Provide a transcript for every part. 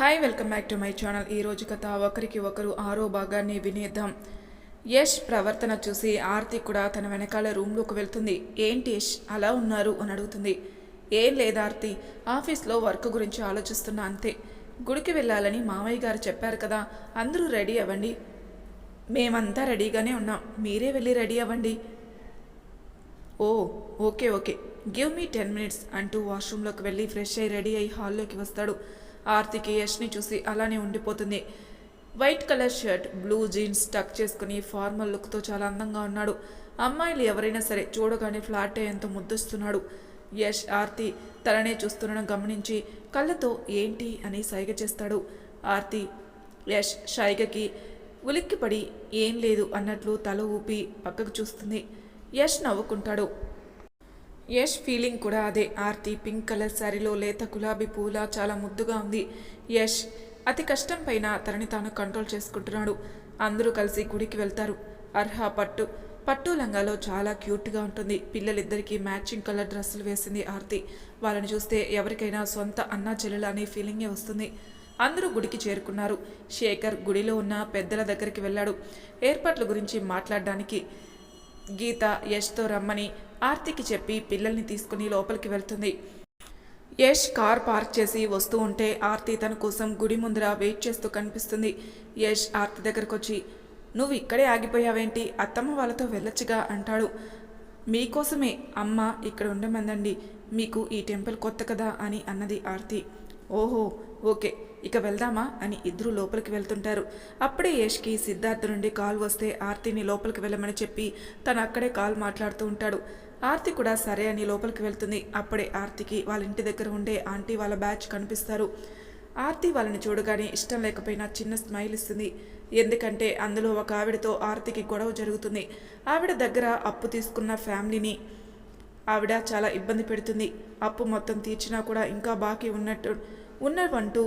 Hi welcome back to my channel. ఈ రోజు కథ ఒకరికి ఒకరు ఆరో భాగాన్ని వినేద్దాం. యష్ ప్రవర్తన చూసి ఆర్తి కూడా తన వెనకాల రూమ్లోకి వెళ్తుంది. ఏంటి యష్ అలా ఉన్నారు అని అడుగుతుంది. ఏం లేదా ఆర్తి ఆఫీస్లో వర్క్ గురించి ఆలోచిస్తున్నా అంతే. గుడికి వెళ్ళాలని మామయ్య గారు చెప్పారు కదా అందరూ రెడీ అవ్వండి. మేమంతా రెడీగానే ఉన్నాం. మీరే వెళ్ళి రెడీ అవ్వండి. ఓ okay okay. Give me ten minutes అంటూ వాష్రూమ్లోకి వెళ్ళి ఫ్రెష్ అయ్యి రెడీ అయ్యి హాల్లోకి వస్తాడు. ఆర్తికి యష్ని చూసి అలానే ఉండిపోతుంది. White colour shirt blue jeans tuck చేసుకుని ఫార్మల్ లుక్తో చాలా అందంగా ఉన్నాడు. అమ్మాయిలు ఎవరైనా సరే చూడగానే ఫ్లాట్ అయ్యేంత ముద్దుస్తున్నాడు. యష్ ఆర్తి తననే చూస్తుండడం గమనించి కళ్ళతో ఏంటి అని సైగ చేస్తాడు. ఆర్తి యష్ షైగకి ఉలిక్కిపడి ఏం లేదు అన్నట్లు తల ఊపి పక్కకు చూస్తుంది. యష్ నవ్వుకుంటాడు. యష్ ఫీలింగ్ కూడా అదే. ఆర్తి పింక్ కలర్ శారీలో లేత గులాబీ పూల చాలా ముద్దుగా ఉంది. యష్ అతి కష్టం పైన తనని తాను కంట్రోల్ చేసుకుంటున్నాడు. అందరూ కలిసి గుడికి వెళ్తారు. అర్హ పట్టు పట్టు లంగాలో చాలా క్యూట్గా ఉంటుంది. పిల్లలిద్దరికీ మ్యాచింగ్ కలర్ డ్రెస్సులు వేసింది ఆర్తి. వాళ్ళని చూస్తే ఎవరికైనా సొంత అన్నా చెల్లెలు అనే ఫీలింగే వస్తుంది. అందరూ గుడికి చేరుకున్నారు. శేఖర్ గుడిలో ఉన్న పెద్దల దగ్గరికి వెళ్ళాడు. ఏర్పాట్ల గురించి మాట్లాడడానికి గీత యష్తో రమ్మని ఆర్తికి చెప్పి పిల్లల్ని తీసుకుని లోపలికి వెళ్తుంది. యష్ కార్ పార్క్ చేసి వస్తూ ఉంటే ఆర్తి తన కోసం గుడి ముందర వెయిట్ చేస్తూ కనిపిస్తుంది. యష్ ఆర్తి దగ్గరకు వచ్చి నువ్వు ఇక్కడే ఆగిపోయావేంటి? అత్తమ్మ వాళ్ళతో వెళ్ళొచ్చుగా అంటాడు. మీకోసమే. అమ్మ ఇక్కడ ఉండమందండి. మీకు ఈ టెంపుల్ కొత్త కదా అని అన్నది ఆర్తి. ఓహో ఓకే. ఇక వెళ్దామా అని ఇద్దరు లోపలికి వెళ్తుంటారు. అప్పుడే యష్కి సిద్ధార్థ నుండి కాల్ వస్తే ఆర్తిని లోపలికి వెళ్ళమని చెప్పి తను అక్కడే కాల్ మాట్లాడుతూ ఉంటాడు. ఆర్తి కూడా సరే అని లోపలికి వెళ్తుంది. అప్పుడే ఆర్తికి వాళ్ళ ఇంటి దగ్గర ఉండే ఆంటీ వాళ్ళ బ్యాచ్ కనిపిస్తారు. ఆర్తి వాళ్ళని చూడగానే ఇష్టం లేకపోయినా చిన్న స్మైల్ ఇస్తుంది. ఎందుకంటే అందులో ఒక ఆవిడతో ఆర్తికి గొడవ జరుగుతుంది. ఆవిడ దగ్గర అప్పు తీసుకున్న ఫ్యామిలీని ఆవిడ చాలా ఇబ్బంది పెడుతుంది. అప్పు మొత్తం తీర్చినా కూడా ఇంకా బాకీ ఉన్నట్టు ఉన్నవంటూ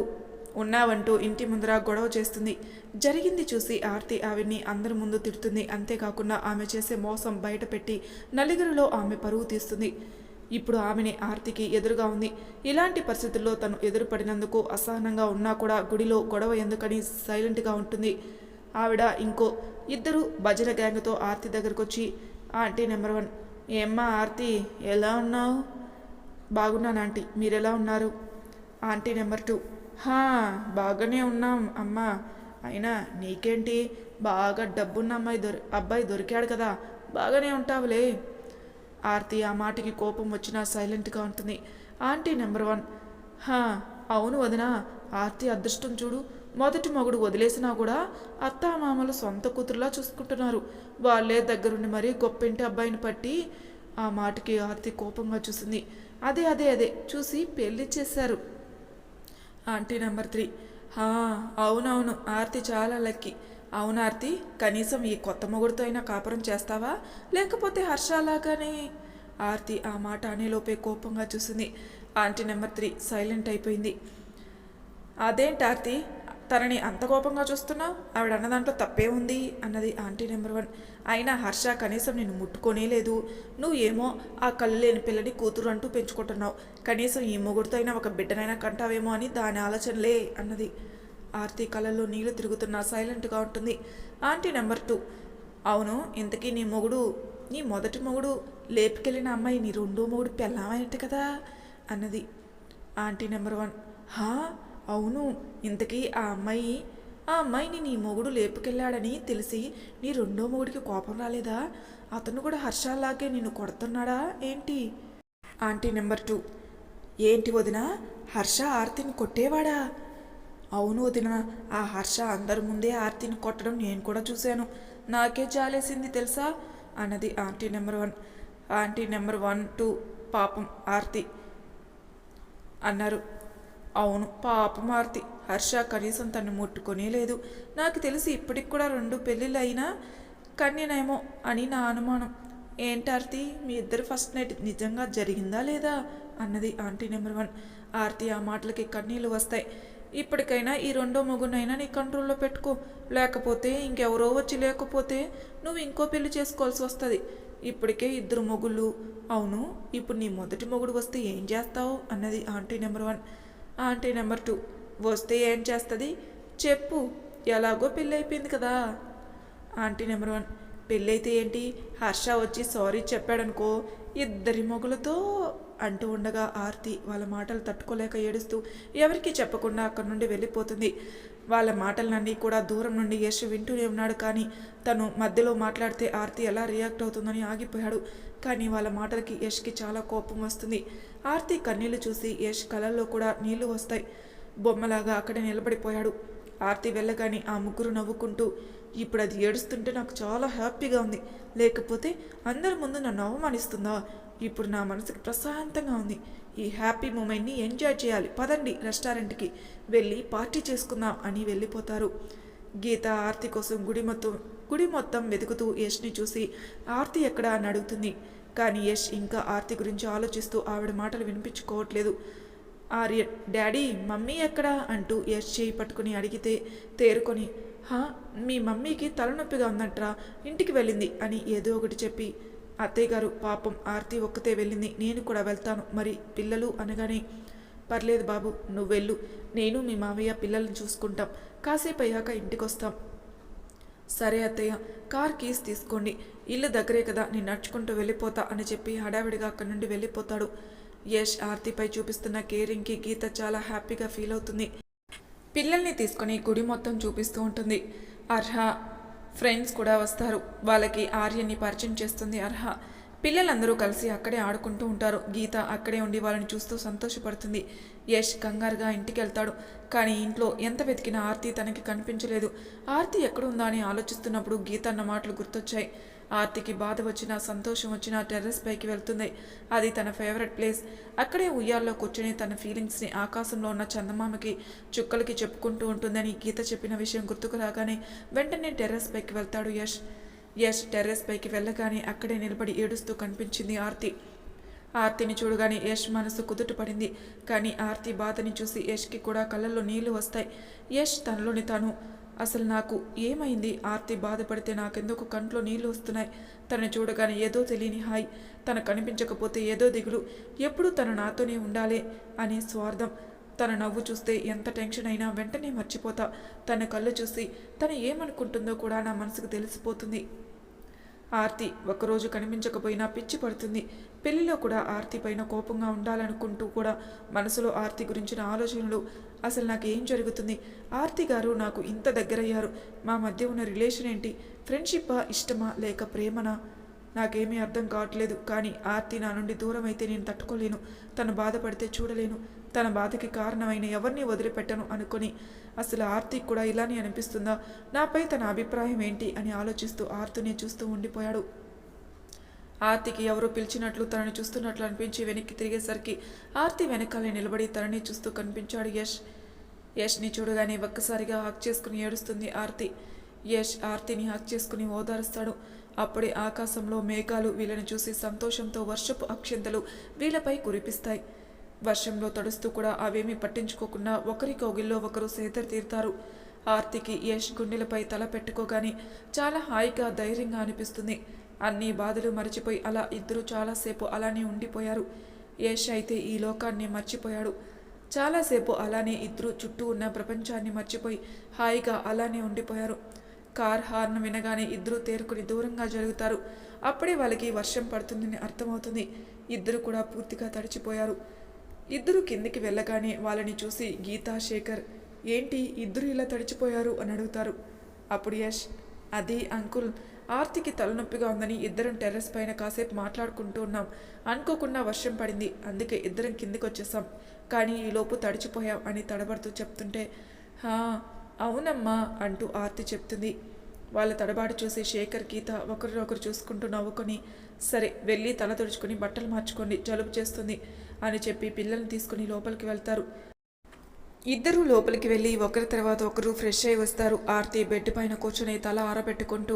ఉన్నావంటూ ఇంటి ముందర గొడవ చేస్తుంది. జరిగింది చూసి ఆర్తి ఆవిడ్ని అందరి ముందు తిడుతుంది. అంతేకాకుండా ఆమె చేసే మోసం బయటపెట్టి నలుగురిలో ఆమె పరువు తీస్తుంది. ఇప్పుడు ఆమెని ఆర్తికి ఎదురుగా ఉంది. ఇలాంటి పరిస్థితుల్లో తను ఎదురుపడినందుకు అసహనంగా ఉన్నా కూడా గుడిలో గొడవ ఎందుకని సైలెంట్గా ఉంటుంది. ఆవిడ ఇంకో ఇద్దరు భజన గ్యాంగ్తో ఆర్తి దగ్గరకు వచ్చి ఆంటీ నెంబర్ వన్ ఏమ్మా ఆర్తి ఎలా ఉన్నావు? బాగున్నాను ఆంటీ మీరెలా ఉన్నారు? ఆంటీ నెంబర్ టూ హా బాగానే ఉన్నాం అమ్మా. అయినా నీకేంటి? బాగా డబ్బున్న అమ్మాయి దొరి అబ్బాయి దొరికాడు కదా. బాగానే ఉంటావులే. ఆర్తి ఆ మాటకి కోపం వచ్చినా సైలెంట్గా ఉంటుంది. Aunty number one. హా అవును వదినా. ఆర్తి అదృష్టం చూడు. మొదటి మొగుడు వదిలేసినా కూడా అత్త మామలు సొంత కూతురులా చూసుకుంటున్నారు. వాళ్ళే దగ్గరుండి మరీ గొప్పింటి అబ్బాయిని పట్టి ఆ మాటకి ఆర్తి కోపంగా చూసింది. అదే అదే అదే చూసి పెళ్ళి చేశారు ఆంటీ నెంబర్ త్రీ. అవునవును ఆర్తి చాలా లక్కీ. అవును ఆర్తి కనీసం ఈ కొత్త మొగుడుతో అయినా కాపురం చేస్తావా? లేకపోతే హర్షలాగానే ఆర్తి ఆ మాట అనేలోపే కోపంగా చూసింది. ఆంటీ నెంబర్ త్రీ సైలెంట్ అయిపోయింది. అదేంటి ఆర్తి? తనని అంత కోపంగా చూస్తున్నావు ఆవిడ అన్న దాంట్లో తప్పే ఉంది అన్నది ఆంటీ నెంబర్ వన్. అయినా హర్ష కనీసం నిన్ను ముట్టుకోనే లేదు. నువ్వు ఏమో ఆ కళ్ళు లేని పిల్లని కూతురు అంటూ పెంచుకుంటున్నావు. కనీసం ఈ మొగుడుతో అయినా ఒక బిడ్డనైనా కంటావేమో అని దాని ఆలోచనలే అన్నది. ఆర్తి కళ్ళల్లో నీళ్ళు తిరుగుతున్నా సైలెంట్గా ఉంటుంది. Aunty number two. అవును ఇంతకీ నీ మొగుడు నీ మొదటి మొగుడు లేపుకెళ్ళిన అమ్మాయి నీ రెండో మొగుడు పెళ్ళామైనట్టు కదా? అన్నది ఆంటీ నెంబర్ వన్. హా? అవును ఇంతకీ ఆ అమ్మాయి ఆ అమ్మాయిని నీ మొగుడు లేపుకెళ్ళాడని తెలిసి నీ రెండో మొగుడికి కోపం రాలేదా? అతను కూడా హర్షాలాగే నిన్ను కొడుతున్నాడా? ఏంటి? Aunty number two. ఏంటి వదిన? హర్ష ఆర్తిని కొట్టేవాడా? అవును వదిన ఆ హర్ష అందరి ముందే ఆర్తిని కొట్టడం నేను కూడా చూశాను. నాకే జాలేసింది తెలుసా? అన్నది aunty number one. Aunty number one two పాపం ఆర్తి అన్నారు. అవును పాపమార్తి హర్ష కనీసం తను ముట్టుకునే లేదు. నాకు తెలిసి ఇప్పటికి కూడా రెండు పెళ్ళిళ్ళు అయినా కన్యనేమో అని నా అనుమానం. ఏంటార్తి మీ ఇద్దరు ఫస్ట్ నైట్ నిజంగా జరిగిందా లేదా? అన్నది ఆంటీ నెంబర్ వన్. ఆర్తి ఆ మాటలకి కన్నీళ్ళు వస్తాయి. ఇప్పటికైనా ఈ రెండో మొగునైనా నీ కంట్రోల్లో పెట్టుకో. లేకపోతే ఇంకెవరో వచ్చి లేకపోతే నువ్వు ఇంకో పెళ్ళి చేసుకోవాల్సి వస్తుంది. ఇప్పటికే ఇద్దరు మొగుళ్ళు. అవును ఇప్పుడు నీ మొదటి మొగుడు వస్తే ఏం చేస్తావు? అన్నది aunty number one. Aunty number two. వస్తే ఏం చేస్తుంది? చెప్పు ఎలాగో పెళ్ళి అయిపోయింది కదా. ఆంటీ నెంబర్ వన్ పెళ్ళైతే ఏంటి? హర్ష వచ్చి సారీ చెప్పాడనుకో ఇద్దరి మొగులతో అంటూ ఉండగా ఆర్తి వాళ్ళ మాటలు తట్టుకోలేక ఏడుస్తూ ఎవరికీ చెప్పకుండా అక్కడి నుండి వెళ్ళిపోతుంది. వాళ్ళ మాటలన్నీ కూడా దూరం నుండి యశ్ వింటూనే ఉన్నాడు. కానీ తను మధ్యలో మాట్లాడితే ఆర్తి ఎలా రియాక్ట్ అవుతుందని ఆగిపోయాడు. కానీ వాళ్ళ మాటలకి యష్కి చాలా కోపం వస్తుంది. ఆర్తి కన్నీళ్ళు చూసి యష్ కళ్ళల్లో కూడా నీళ్ళు వస్తాయి. బొమ్మలాగా అక్కడే నిలబడిపోయాడు. ఆర్తి వెళ్ళగానే ఆ ముగ్గురు నవ్వుకుంటూ ఇప్పుడు అది ఏడుస్తుంటే నాకు చాలా హ్యాపీగా ఉంది. లేకపోతే అందరి ముందు నన్ను అవమానిస్తుందా? ఇప్పుడు నా మనసుకి ప్రశాంతంగా ఉంది. ఈ హ్యాపీ మూమెంట్ని ఎంజాయ్ చేయాలి. పదండి రెస్టారెంట్కి. వెళ్ళి పార్టీ చేసుకుందాం అని వెళ్ళిపోతారు. గీత ఆర్తి కోసం గుడి మొత్తం గుడి మొత్తం వెతుకుతూ యష్ని చూసి ఆర్తి ఎక్కడా? అని అడుగుతుంది. కానీ యష్ ఇంకా ఆర్తి గురించి ఆలోచిస్తూ ఆవిడ మాటలు వినిపించుకోవట్లేదు. ఆర్య డాడీ మమ్మీ ఎక్కడా? అంటూ యష్ చేయి పట్టుకుని అడిగితే తేరుకొని హా మీ మమ్మీకి తలనొప్పిగా ఉందంట్రా ఇంటికి వెళ్ళింది అని ఏదో ఒకటి చెప్పి అత్తయ్య గారు పాపం ఆర్తి ఒక్కతే వెళ్ళింది. నేను కూడా వెళ్తాను. మరి పిల్లలు అనగానే పర్లేదు బాబు నువ్వు వెళ్ళు. నేను మీ మావయ్య పిల్లల్ని చూసుకుంటాం. కాసేపు అయ్యాక ఇంటికి వస్తాం సరే అత్తయ్య కార్ కీస్ తీసుకోండి. ఇల్లు దగ్గరే కదా నేను నడుచుకుంటూ వెళ్ళిపోతా అని చెప్పి హడావిడిగా అక్కడి నుండి వెళ్ళిపోతాడు. యష్ ఆర్తిపై చూపిస్తున్న కేరింగ్కి గీత చాలా హ్యాపీగా ఫీల్ అవుతుంది. పిల్లల్ని తీసుకొని గుడి మొత్తం చూపిస్తూ ఉంటుంది. అర్హ ఫ్రెండ్స్ కూడా వస్తారు. వాళ్ళకి ఆర్యన్ని పరిచయం చేస్తుంది అర్హ. పిల్లలందరూ కలిసి అక్కడే ఆడుకుంటూ ఉంటారు. గీత అక్కడే ఉండి వాళ్ళని చూస్తూ సంతోషపడుతుంది. యష్ కంగారుగా ఇంటికి వెళ్తాడు కానీ ఇంట్లో ఎంత వెతికిన ఆర్తి తనకి కనిపించలేదు. ఆర్తి ఎక్కడుందా అని ఆలోచిస్తున్నప్పుడు గీత అన్న మాటలు గుర్తొచ్చాయి. ఆర్తికి బాధ వచ్చినా సంతోషం వచ్చినా టెర్రస్ పైకి వెళ్తుంది. అది తన ఫేవరెట్ ప్లేస్. అక్కడే ఉయ్యాల్లో కూర్చొని తన ఫీలింగ్స్ని ఆకాశంలో ఉన్న చందమామకి చుక్కలకి చెప్పుకుంటూ ఉంటుందని గీత చెప్పిన విషయం గుర్తుకు రాగానే వెంటనే టెర్రస్ పైకి వెళ్తాడు యష్. యష్ టెర్రస్ పైకి వెళ్ళగానే అక్కడే నిలబడి ఏడుస్తూ కనిపించింది ఆర్తి. ఆర్తిని చూడగానే యష్ మనసు కుదుట పడింది కానీ ఆర్తి బాధని చూసి యష్కి కూడా కళ్ళల్లో నీళ్ళు వస్తాయి. యష్ తనలోని తాను. అసలు నాకు ఏమైంది? ఆర్తి బాధపడితే నాకెందుకు కంట్లో నీళ్ళు వస్తున్నాయి? తను చూడగానే ఏదో తెలియని హాయ్. తన కనిపించకపోతే ఏదో దిగులు. ఎప్పుడు తను నాతోనే ఉండాలి అనే స్వార్థం. తన నవ్వు చూస్తే ఎంత టెన్షన్ అయినా వెంటనే మర్చిపోతా. తన కళ్ళు చూసి తను ఏమనుకుంటుందో కూడా నా మనసుకు తెలిసిపోతుంది. ఆర్తి ఒకరోజు కనిపించకపోయినా పిచ్చి పడుతుంది. పెళ్ళిలో కూడా ఆర్తి పైన కోపంగా ఉండాలనుకుంటూ కూడా మనసులో ఆర్తి గురించిన ఆలోచనలు అసలు నాకు ఏం జరుగుతుంది? ఆర్తి గారు నాకు ఇంత దగ్గరయ్యారు. మా మధ్య ఉన్న రిలేషన్ ఏంటి? ఫ్రెండ్షిప్పా ఇష్టమా లేక ప్రేమనా? నాకేమీ అర్థం కావట్లేదు. కానీ ఆర్తి నా నుండి దూరం అయితే నేను తట్టుకోలేను. తను బాధపడితే చూడలేను. తన బాధకి కారణమైన ఎవరిని వదిలిపెట్టను అనుకొని అసలు ఆర్తికి కూడా ఇలానే అనిపిస్తుందా? నాపై తన అభిప్రాయం ఏంటి? అని ఆలోచిస్తూ ఆర్తిని చూస్తూ ఉండిపోయాడు. ఆర్తికి ఎవరో పిలిచినట్లు తనని చూస్తున్నట్లు అనిపించి వెనక్కి తిరిగేసరికి ఆర్తి వెనకాలే నిలబడి తనని చూస్తూ కనిపించాడు యష్. యష్ని చూడగానే ఒక్కసారిగా హక్ చేసుకుని ఏడుస్తుంది ఆర్తి. యష్ ఆర్తిని హక్ చేసుకుని ఓదారుస్తాడు. అప్పుడే ఆకాశంలో మేఘాలు వీళ్ళని చూసి సంతోషంతో వర్షపు అక్షంతలు వీళ్ళపై కురిపిస్తాయి. వర్షంలో తడుస్తూ కూడా అవేమీ పట్టించుకోకుండా ఒకరి కౌగిల్లో ఒకరు సేదరు తీరుతారు. ఆర్తికి యష్ గుండెలపై తల పెట్టుకోగానే చాలా హాయిగా ధైర్యంగా అనిపిస్తుంది. అన్ని బాధలు మర్చిపోయి అలా ఇద్దరు చాలాసేపు అలానే ఉండిపోయారు. యష్ అయితే ఈ లోకాన్ని మర్చిపోయాడు. చాలాసేపు అలానే ఇద్దరు చుట్టూ ఉన్న ప్రపంచాన్ని మర్చిపోయి హాయిగా అలానే ఉండిపోయారు. కార్ హార్న్ వినగానే ఇద్దరు తేరుకుని దూరంగా జరుగుతారు. అప్పుడే వాళ్ళకి వర్షం పడుతుందని అర్థమవుతుంది. ఇద్దరు కూడా పూర్తిగా తడిచిపోయారు. ఇద్దరు కిందికి వెళ్ళగానే వాళ్ళని చూసి గీతా శేఖర్ ఏంటి ఇద్దరు ఇలా తడిచిపోయారు? అని అడుగుతారు. అప్పుడు యష్ అది అంకుల్ ఆర్తికి తలనొప్పిగా ఉందని ఇద్దరం టెర్రస్ పైన కాసేపు మాట్లాడుకుంటూ ఉన్నాం. అనుకోకుండా వర్షం పడింది. అందుకే ఇద్దరం కిందికి వచ్చేసాం కానీ ఈలోపు తడిచిపోయాం అని తడబడుతూ చెప్తుంటే హా అవునమ్మా అంటూ ఆర్తి చెప్తుంది. వాళ్ళ తడబాటు చూసి శేఖర్ గీత ఒకరినొకరు చూసుకుంటూ నవ్వుకొని సరే వెళ్ళి తల తుడుచుకొని బట్టలు మార్చుకోండి జలుబు చేస్తుంది. అని చెప్పి పిల్లల్ని తీసుకుని లోపలికి వెళ్తారు. ఇద్దరూ లోపలికి వెళ్ళి ఒకరి తర్వాత ఒకరు ఫ్రెష్ అయి వస్తారు. ఆర్తి బెడ్ పైన కూర్చొని తల ఆరబెట్టుకుంటూ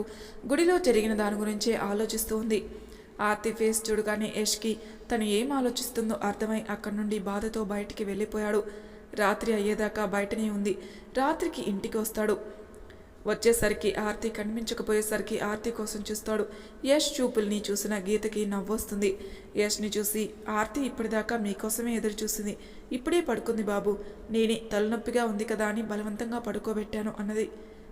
గుడిలో జరిగిన దాని గురించే ఆలోచిస్తూ ఉంది. ఆర్తి ఫేస్ చూడగానే యష్కి తను ఏం ఆలోచిస్తుందో అర్థమై అక్కడి నుండి బాధతో బయటికి వెళ్ళిపోయాడు. రాత్రి అయ్యేదాకా బయటనే ఉంది. రాత్రికి ఇంటికి వస్తాడు. వచ్చేసరికి ఆర్తి కనిపించకపోయేసరికి ఆర్తి కోసం చూస్తాడు. యష్ చూపుల్ని చూసిన గీతకి నవ్వొస్తుంది. యష్ని చూసి ఆర్తి ఇప్పటిదాకా మీకోసమే ఎదురు చూసింది ఇప్పుడే పడుకుంది బాబు. నేనే తలనొప్పిగా ఉంది కదా అని బలవంతంగా పడుకోబెట్టాను అన్నది.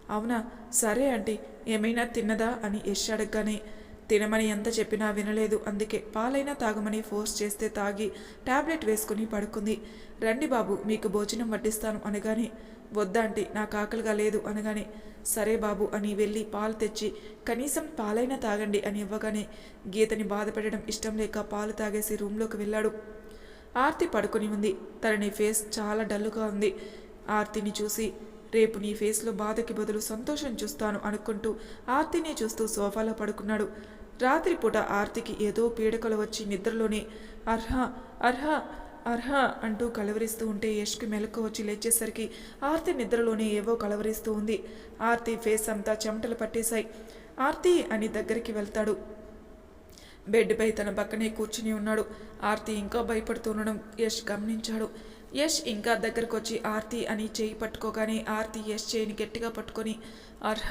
అవునా? సరే ఆంటీ. ఏమైనా తిన్నదా? అని యష్ అడగగానే తినమని ఎంత చెప్పినా వినలేదు. అందుకే పాలైనా తాగమని ఫోర్స్ చేస్తే తాగి టాబ్లెట్ వేసుకుని పడుకుంది. రండి బాబు మీకు భోజనం వడ్డిస్తాను అనగానే వద్దాంటి నాకు ఆకలిగా లేదు అనగానే సరే బాబు అని వెళ్ళి పాలు తెచ్చి కనీసం పాలైనా తాగండి అని ఇవ్వగానే గీతని బాధపెట్టడం ఇష్టం లేక పాలు తాగేసి రూమ్లోకి వెళ్ళాడు. ఆర్తి పడుకొని ఉంది. తనని ఫేస్ చాలా డల్లుగా ఉంది. ఆర్తిని చూసి రేపు నీ ఫేస్లో బాధకి బదులు సంతోషం చూస్తాను అనుకుంటూ ఆర్తిని చూస్తూ సోఫాలో పడుకున్నాడు. రాత్రిపూట ఆర్తికి ఏదో పీడకలు వచ్చి నిద్రలోనే అర్హ అర్హ అర్హ అంటూ కలవరిస్తూ ఉంటే యష్కి మెలకు వచ్చి లేచేసరికి ఆర్తి నిద్రలోనే ఏవో కలవరిస్తూ ఉంది. ఆర్తి ఫేస్ అంతా చెమటలు పట్టేశాయి. ఆర్తి అని దగ్గరికి వెళ్తాడు. బెడ్పై తన పక్కనే కూర్చుని ఉన్నాడు. ఆర్తి ఇంకా భయపడుతుండడం యష్ గమనించాడు. యష్ ఇంకా దగ్గరకు వచ్చి ఆర్తి అని చేయి పట్టుకోగానే ఆర్తి యష్ చేయిని గట్టిగా పట్టుకొని అర్హ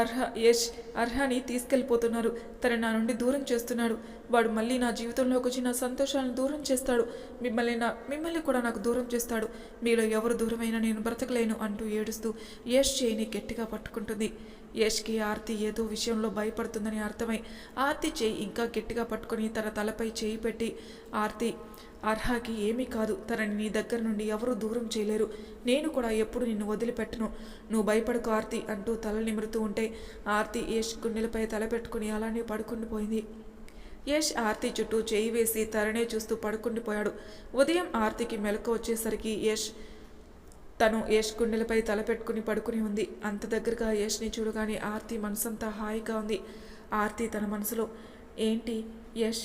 అర్హ యష్ అర్హని తీసుకెళ్ళిపోతున్నారు. తను నా నుండి దూరం చేస్తున్నాడు. వాడు మళ్ళీ నా జీవితంలోకి వచ్చి నా సంతోషాలను దూరం చేస్తాడు. మిమ్మల్ని నా మిమ్మల్ని కూడా నాకు దూరం చేస్తాడు. మీలో ఎవరు దూరమైనా నేను బ్రతకలేను అంటూ ఏడుస్తూ యష్ చేయిని గట్టిగా పట్టుకుంటుంది. యష్కి ఆర్తి ఏదో విషయంలో భయపడుతుందని అర్థమై ఆర్తి చేయి ఇంకా గట్టిగా పట్టుకొని తన తలపై చేయి పెట్టి ఆర్తి అర్హాకి ఏమీ కాదు. తనని నీ దగ్గర నుండి ఎవరూ దూరం చేయలేరు. నేను కూడా ఎప్పుడు నిన్ను వదిలిపెట్టను. నువ్వు భయపడకు ఆర్తి అంటూ తల నిమురుతూ ఉంటే ఆర్తి యష్ గుండెలపై తలపెట్టుకుని అలానే పడుకుని పోయింది. యష్ ఆర్తి చుట్టూ చేయి వేసి తరణే చూస్తూ పడుకుండిపోయాడు ఉదయం ఆర్తికి మెలకు వచ్చేసరికి యష్ తను యష్ గుండెలపై తల పెట్టుకుని పడుకుని ఉంది. అంత దగ్గరగా యష్ని చూడగానే ఆర్తి మనసంతా హాయిగా ఉంది. ఆర్తి తన మనసులో ఏంటి యష్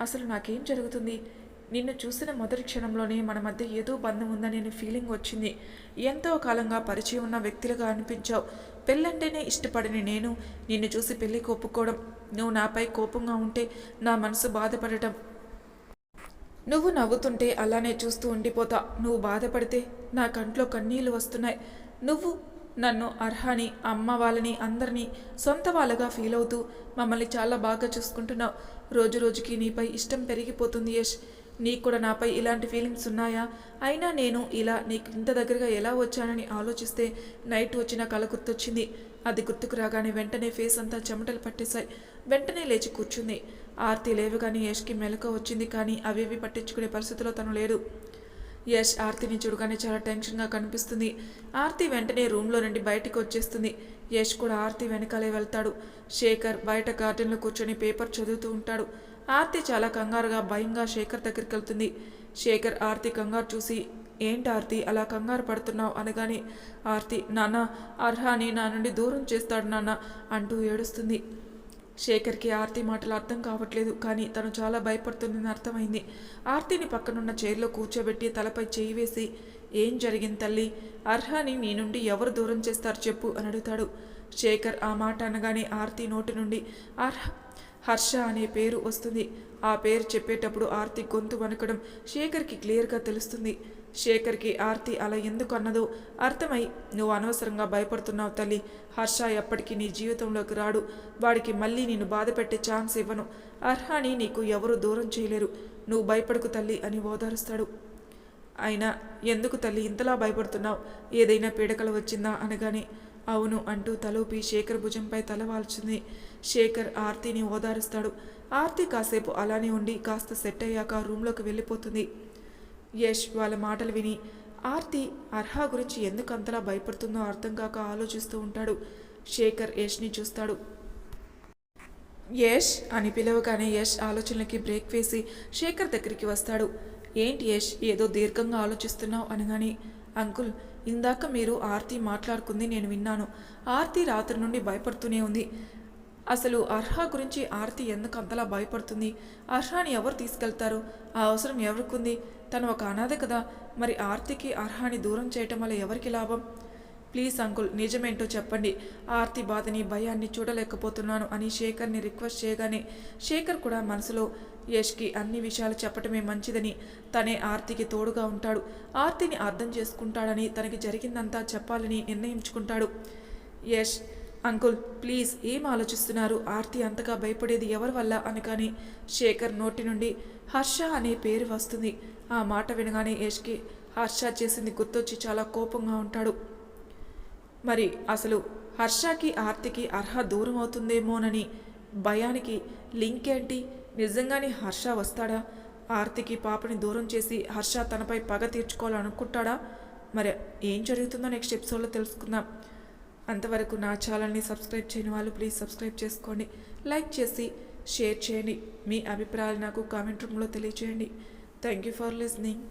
అసలు నాకేం జరుగుతుంది? నిన్ను చూసిన మొదటి క్షణంలోనే మన మధ్య ఏదో బంధం ఉందనే ఫీలింగ్ వచ్చింది. ఎంతో కాలంగా పరిచయం ఉన్న వ్యక్తులుగా అనిపించావు. పెళ్ళంటేనే ఇష్టపడని నేను నిన్ను చూసి పెళ్ళికి ఒప్పుకోవడం నువ్వు నాపై కోపంగా ఉంటే నా మనసు బాధపడటం. నువ్వు నవ్వుతుంటే అలానే చూస్తూ ఉండిపోతా. నువ్వు బాధపడితే నా కంట్లో కన్నీళ్ళు వస్తున్నాయి. నువ్వు నన్ను అర్హాని అమ్మ వాళ్ళని అందరినీ సొంత వాళ్ళగా ఫీల్ అవుతూ మమ్మల్ని చాలా బాగా చూసుకుంటున్నావు. రోజు రోజుకి నీపై ఇష్టం పెరిగిపోతుంది యష్. నీకు కూడా నాపై ఇలాంటి ఫీలింగ్స్ ఉన్నాయా? అయినా నేను ఇలా నీకు ఇంత దగ్గరగా ఎలా వచ్చానని ఆలోచిస్తే నైట్ వచ్చిన కళ గుర్తొచ్చింది. అది గుర్తుకు రాగానే వెంటనే ఫేస్ అంతా చెమటలు పట్టేశాయి. వెంటనే లేచి కూర్చుంది. ఆర్తి లేవగానే యష్కి మెలక వచ్చింది కానీ అవేవి పట్టించుకునే పరిస్థితిలో తను లేడు. యష్ ఆర్తిని చూడగానే చాలా టెన్షన్గా కనిపిస్తుంది. ఆర్తి వెంటనే రూమ్లో నుండి బయటికి వచ్చేస్తుంది. యష్ కూడా ఆర్తి వెనకాలే వెళ్తాడు. శేఖర్ బయట గార్డెన్లో కూర్చొని పేపర్ చదువుతూ ఉంటాడు. ఆర్తి చాలా కంగారుగా భయంగా శేఖర్ దగ్గరికి వెళ్తుంది. శేఖర్ ఆర్తి కంగారు చూసి ఏంటి ఆర్తి అలా కంగారు పడుతున్నావు? అనగానే ఆర్తి నాన్న అర్హాని నా నుండి దూరం చేస్తాడు నాన్న అంటూ ఏడుస్తుంది. శేఖర్కి ఆర్తి మాటలు అర్థం కావట్లేదు కానీ తను చాలా భయపడుతుందని అర్థమైంది. ఆర్తిని పక్కనున్న చైర్లో కూర్చోబెట్టి తలపై చేయి వేసి ఏం జరిగింది తల్లి? అర్హాని నీ నుండి ఎవరు దూరం చేస్తారు చెప్పు అని అడుగుతాడు. శేఖర్ ఆ మాట అనగానే ఆర్తి నోటి నుండి అర్హ హర్ష అనే పేరు వస్తుంది. ఆ పేరు చెప్పేటప్పుడు ఆర్తి గొంతు వణకడం శేఖర్కి క్లియర్గా తెలుస్తుంది. శేఖర్కి ఆర్తి అలా ఎందుకు అన్నదో అర్థమై నువ్వు అనవసరంగా భయపడుతున్నావు తల్లి. హర్ష ఎప్పటికీ నీ జీవితంలోకి రాడు. వాడికి మళ్ళీ నేను బాధ పెట్టే ఛాన్స్ ఇవ్వను. అర్హాని నీకు ఎవరు దూరం చేయలేరు. నువ్వు భయపడకు తల్లి అని ఓదారుస్తాడు. అయినా ఎందుకు తల్లి ఇంతలా భయపడుతున్నావు? ఏదైనా పీడకలు వచ్చిందా? అనగానే అవును అంటూ తలూపి శేఖర్ భుజంపై తల వాల్చింది శేఖర్ ఆర్తిని ఓదారుస్తాడు. ఆర్తి కాసేపు అలానే ఉండి కాస్త సెట్ అయ్యాక రూమ్లోకి వెళ్ళిపోతుంది. యష్ వాళ్ళ మాటలు విని ఆర్తి అర్హా గురించి ఎందుకు అంతలా భయపడుతుందో అర్థం కాక ఆలోచిస్తూ ఉంటాడు. శేఖర్ యష్ని చూస్తాడు. యష్ అని పిలవగానే యష్ ఆలోచనలకి బ్రేక్ వేసి శేఖర్ దగ్గరికి వస్తాడు. ఏంటి యష్ ఏదో దీర్ఘంగా ఆలోచిస్తున్నావు అనగాని అంకుల్ ఇందాక మీరు ఆర్తి మాట్లాడుకుంది నేను విన్నాను. ఆర్తి రాత్రి నుండి భయపడుతూనే ఉంది. అసలు అర్హ గురించి ఆర్తి ఎందుకు అంతలా భయపడుతుంది? అర్హాని ఎవరు తీసుకెళ్తారు? ఆ అవసరం ఎవరికుంది? తను ఒక అనాథ కదా. మరి ఆర్తికి అర్హాని దూరం చేయటం వల్ల ఎవరికి లాభం? ప్లీజ్ అంకుల్ నిజమేంటో చెప్పండి. ఆర్తి బాధని భయాన్ని చూడలేకపోతున్నాను అని శేఖర్ని రిక్వెస్ట్ చేయగానే శేఖర్ కూడా మనసులో యష్కి అన్ని విషయాలు చెప్పటమే మంచిదని తనే ఆర్తికి తోడుగా ఉంటాడు. ఆర్తిని అర్థం చేసుకుంటాడని తనకి జరిగిందంతా చెప్పాలని నిర్ణయించుకుంటాడు. యష్ అంకుల్ ప్లీజ్ ఏం ఆలోచిస్తున్నారు? ఆర్తి అంతగా భయపడేది ఎవరి వల్ల అని కానీ శేఖర్ నోటి నుండి హర్ష అనే పేరు వస్తుంది. ఆ మాట వినగానే యష్కి హర్ష చేసింది గుర్తొచ్చి చాలా కోపంగా ఉంటాడు. మరి అసలు హర్షకి ఆర్తికి అర్హ దూరం అవుతుందేమోనని భయానికి లింక్ ఏంటి? నిజంగానే హర్ష వస్తాడా? ఆర్తికి పాపని దూరం చేసి హర్ష తనపై పగ తీర్చుకోవాలనుకుంటాడా? మరి ఏం జరుగుతుందో నెక్స్ట్ ఎపిసోడ్లో తెలుసుకుందాం. అంతవరకు నా ఛానల్ని సబ్స్క్రైబ్ చేయని వాళ్ళు ప్లీజ్ సబ్స్క్రైబ్ చేసుకోండి. లైక్ చేసి షేర్ చేయండి. మీ అభిప్రాయాలు నాకు కామెంట్ రూమ్లో తెలియచేయండి. Thank you for listening.